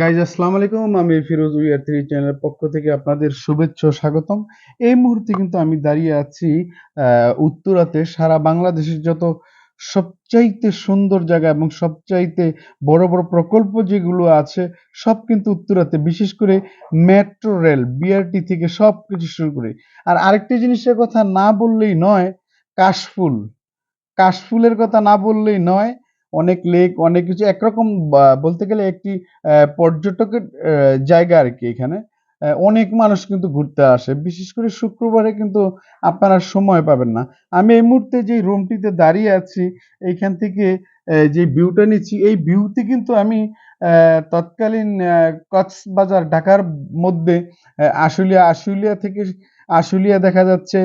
Guys আসসালামু আলাইকুম। আমি ফিরোজ উইয়ার থ্রি চ্যানেলের পক্ষ থেকে আপনাদের শুভেচ্ছা স্বাগতম। এই মুহূর্তে কিন্তু আমি দাঁড়িয়ে আছি উত্তরাতে। সারা বাংলাদেশের যত সবচাইতে সুন্দর জায়গা এবং সবচাইতে বড় বড় প্রকল্প যেগুলো আছে, সব কিন্তু উত্তরাতে। বিশেষ করে মেট্রো রেল বিআরটি থেকে সব কিছু শুরু করে। আর আরেকটি জিনিসের কথা না বললেই নয়, কাশফুল। কাশফুলের কথা না বললেই নয় অনেক লেক অনেক কিছু, একরকম বলতে গেলে একটি পর্যটকের জায়গা আর কি এখানে। অনেক মানুষ কিন্তু ঘুরতে আসে, বিশেষ করে শুক্রবারে কিন্তু আপনারা সময় পাবেন না। আমি এই মুহূর্তে যে রুমটিতে দাঁড়িয়ে আছি এইখান থেকে যে ভিউটা নিচ্ছি, এই ভিউতে কিন্তু আমি তৎকালীন কক্সবাজার, ঢাকার মধ্যে আশুলিয়া আশুলিয়া থেকে, আশুলিয়া দেখা যাচ্ছে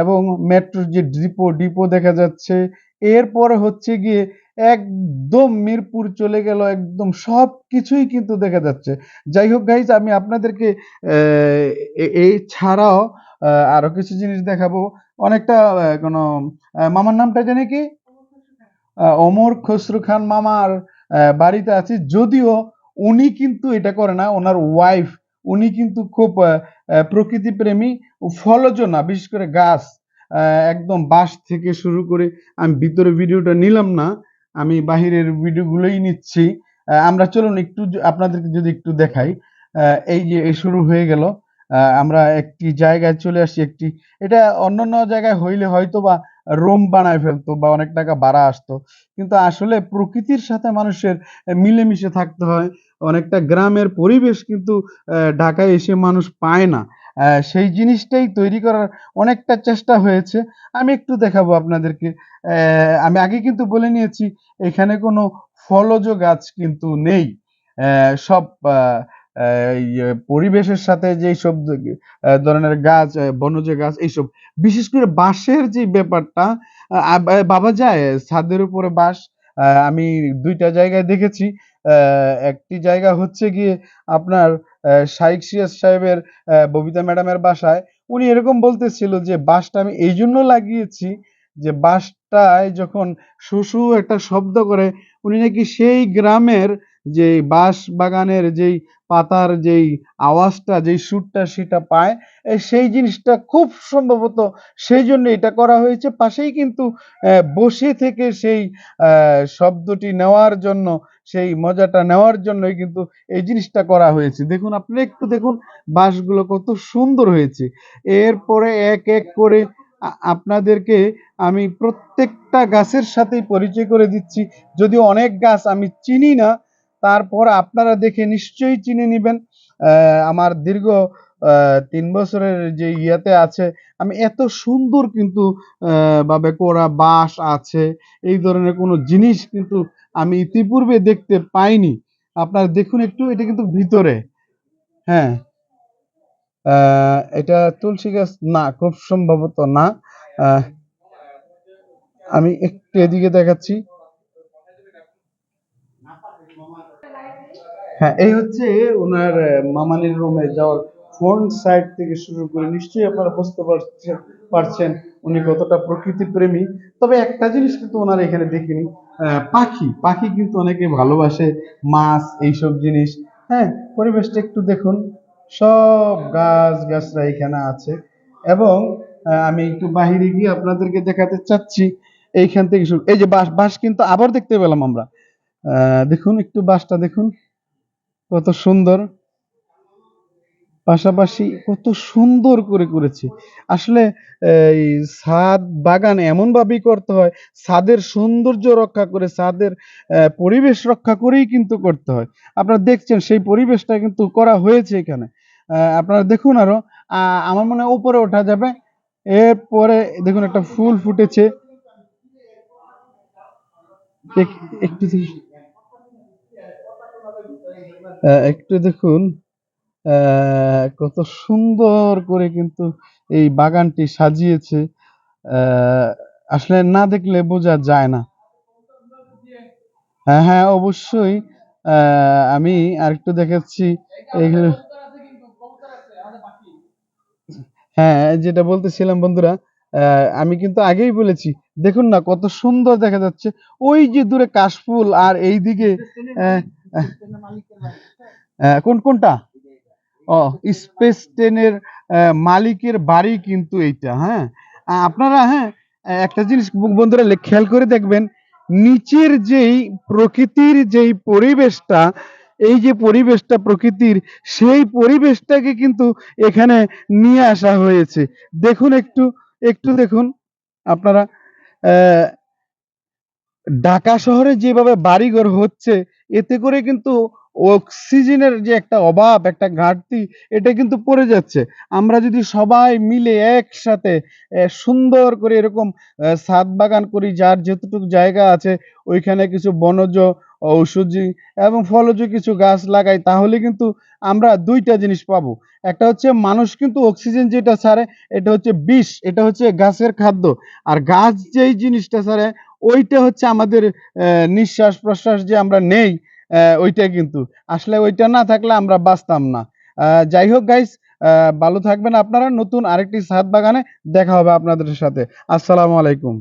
এবং মেট্রোর যে ডিপো ডিপো দেখা যাচ্ছে। এরপরে হচ্ছে গিয়ে একদম মিরপুর চলে গেল, একদম সব কিছুই কিন্তু দেখা যাচ্ছে। যাই হোক গাইজ আমি আপনাদেরকে এই ছাড়াও আরও কিছু জিনিস দেখাবো। অনেকটা কোনো মামার নামটা জানি কি? অমর খসরু খান মামার বাড়িতে আছি। যদিও উনি কিন্তু এটা করে না, ওনার ওয়াইফ উনি কিন্তু খুব প্রকৃতি প্রেমী, ফলজ না, বিশেষ করে গাছ। একদম বাঁশ থেকে শুরু করে, আমি ভিতরে ভিডিওটা নিলাম না। আমি বাহিরের ভিডিওগুলোই নিচ্ছি। আমরা চলুন একটু আপনাদেরকে যদি একটু দেখাই। এই যে শুরু হয়ে গেল। আমরা একটি জায়গায় চলে আসছি, একটি এটা অন্যান্য জায়গায় হইলে হয়তো বা রোম বানায় ফেলতো বা অনেক টাকা ভাড়া আসতো। কিন্তু আসলে প্রকৃতির সাথে মানুষের মিলেমিশে থাকতে হয়। অনেকটা গ্রামের পরিবেশ কিন্তু ঢাকায় এসে মানুষ পায় না। সেই জিনিসটাই তৈরি করার অনেকটা চেষ্টা হয়েছে। আমি একটু দেখাবো আপনাদেরকে। আমি আগে কিন্তু বলে নিয়েছি, এখানে কোনো ফলজ গাছ কিন্তু নেই। সব পরিবেশের সাথে যেই সব ধরনের গাছ বনজ গাছ, এইসব। বিশেষ করে বাঁশের যে ব্যাপারটা বাবা যায়, ছাদের উপরে বাঁশ আমি দুইটা জায়গায় দেখেছি। একটি জায়গা হচ্ছে গিয়ে আপনার শাইক সিয়াজ সাহেবের ববিতা ম্যাডামের বাসায়। উনি এরকম বলতেছিল যে বাসটা আমি এই জন্য লাগিয়েছি যে বাঁশটায় যখন শু শু একটা শব্দ করে, উনি নাকি সেই গ্রামের যে বাঁশ বাগানের যেই পাতার যেই আওয়াজটা, যেই সুরটা সেটা পায়। সেই জিনিসটা খুব সম্ভবত সেই জন্য এটা করা হয়েছে। পাশেই কিন্তু বসে থেকে সেই শব্দটি নেওয়ার জন্য, সেই মজাটা নেওয়ার জন্যই কিন্তু এই জিনিসটা করা হয়েছে। দেখুন আপনি একটু দেখুন বাঁশগুলো কত সুন্দর হয়েছে। এরপরে এক এক করে আপনাদেরকে আমি প্রত্যেকটা গাছের সাথেই পরিচয় করে দিচ্ছি। যদি অনেক গাছ আমি চিনি না, তারপর আপনারা দেখে নিশ্চয়ই চিনে নেবেন। আমার দীর্ঘ তিন বছরের যে ইয়েতে আছে, আমি এত সুন্দর কিন্তু ভাবে করা বাঁশ আছে, এই ধরনের কোনো জিনিস কিন্তু আমি ইতিপূর্বে দেখতে পাইনি। আপনারা দেখুন একটু, এটা কিন্তু ভিতরে। হ্যাঁ। এটা তুলসী গাছ না, খুব সম্ভবত না। আমি একটু এদিকে দেখাচ্ছি। হ্যাঁ এই হচ্ছে ওনার মামানির রুমে যাওয়ার ফ্রন্ট সাইড থেকে শুরু করে নিশ্চয়ই আপনারা বুঝতে পারছেন পারছেন উনি কতটা প্রকৃতি প্রেমী তবে একটা জিনিস কিন্তু ওনার এখানে দেখিনি পাখি। পাখি কিন্তু অনেকে ভালোবাসে, মাছ, এইসব জিনিস। হ্যাঁ পরিবেশটা একটু দেখুন। সব গাছ গাছরা এখানে আছে। এবং আমি একটু বাহিরে গিয়ে আপনাদেরকে দেখাতে চাচ্ছি, এইখান থেকে শুরু এই যে বাস বাঁশ কিন্তু আবার দেখতে পেলাম আমরা। দেখুন, একটু বাঁশটা দেখুন। কত সুন্দর। পাশাপাশি কত সুন্দর করে করেছে। আসলে, এই ছাদ বাগান এমন ভাবেই করতে হয় ছাদের সৌন্দর্য রক্ষা করে ছাদের পরিবেশ রক্ষা করেই কিন্তু করতে হয়। আপনারা দেখছেন, সেই পরিবেশটা কিন্তু করা হয়েছে এখানে। আপনারা দেখুন আরও আমার মনে হয় উপরে ওঠা যাবে। এরপরে দেখুন একটা ফুল ফুটেছে। একটু একটু দেখুন। কত সুন্দর করে কিন্তু এই বাগানটি সাজিয়েছে। আসলে না দেখলে বোঝা যায় না। হ্যাঁ হ্যাঁ অবশ্যই। আমি আরেকটু দেখাচ্ছি। এগুলো হ্যাঁ যেটা বলতেছিলাম বন্ধুরা আমি কিন্তু আগেই বলেছি, দেখুন না কত সুন্দর দেখা যাচ্ছে। ওই যে দূরে কাশফুল আর এইদিকে কোন, কোনটা? ও, স্পেস টেনের মালিকের বাড়ি কিন্তু এইটা হ্যাঁ? আপনারা হ্যাঁ একটা জিনিস বন্ধুরা খেয়াল করে দেখবেন, নিচের যেই প্রকৃতির যেই পরিবেশটা, এই যে পরিবেশটা প্রকৃতির, সেই পরিবেশটাকে কিন্তু এখানে নিয়ে আসা হয়েছে। দেখুন একটু একটু দেখুন, আপনারা ঢাকা শহরে যেভাবে বাড়িঘর হচ্ছে, এতে করে কিন্তু অক্সিজেনের যে একটা অভাব, একটা ঘাটতি, এটা কিন্তু পড়ে যাচ্ছে। আমরা যদি সবাই মিলে একসাথে সুন্দর করে এরকম ছাদ বাগান করি, যার যতটুকু জায়গা আছে, ওইখানে কিছু বনজ ঔষধি এবং ফলজ কিছু গাছ লাগাই, তাহলে কিন্তু আমরা দুইটা জিনিস পাবো। একটা হচ্ছে মানুষ কিন্তু অক্সিজেন যেটা ছাড়ে, এটা হচ্ছে বিষ, এটা হচ্ছে গাছের খাদ্য। আর গাছ যেই জিনিসটা ছাড়ে, ওইটা হচ্ছে আমাদের নিঃশ্বাস প্রশ্বাস যে আমরা নেই ওইটা কিন্তু। আসলে ওইটা না থাকলে আমরা বাঁচতাম না। যাই হোক গাইস ভালো থাকবেন আপনারা। নতুন আরেকটি ছাদ বাগানে দেখা হবে আপনাদের সাথে। আসসালামু আলাইকুম।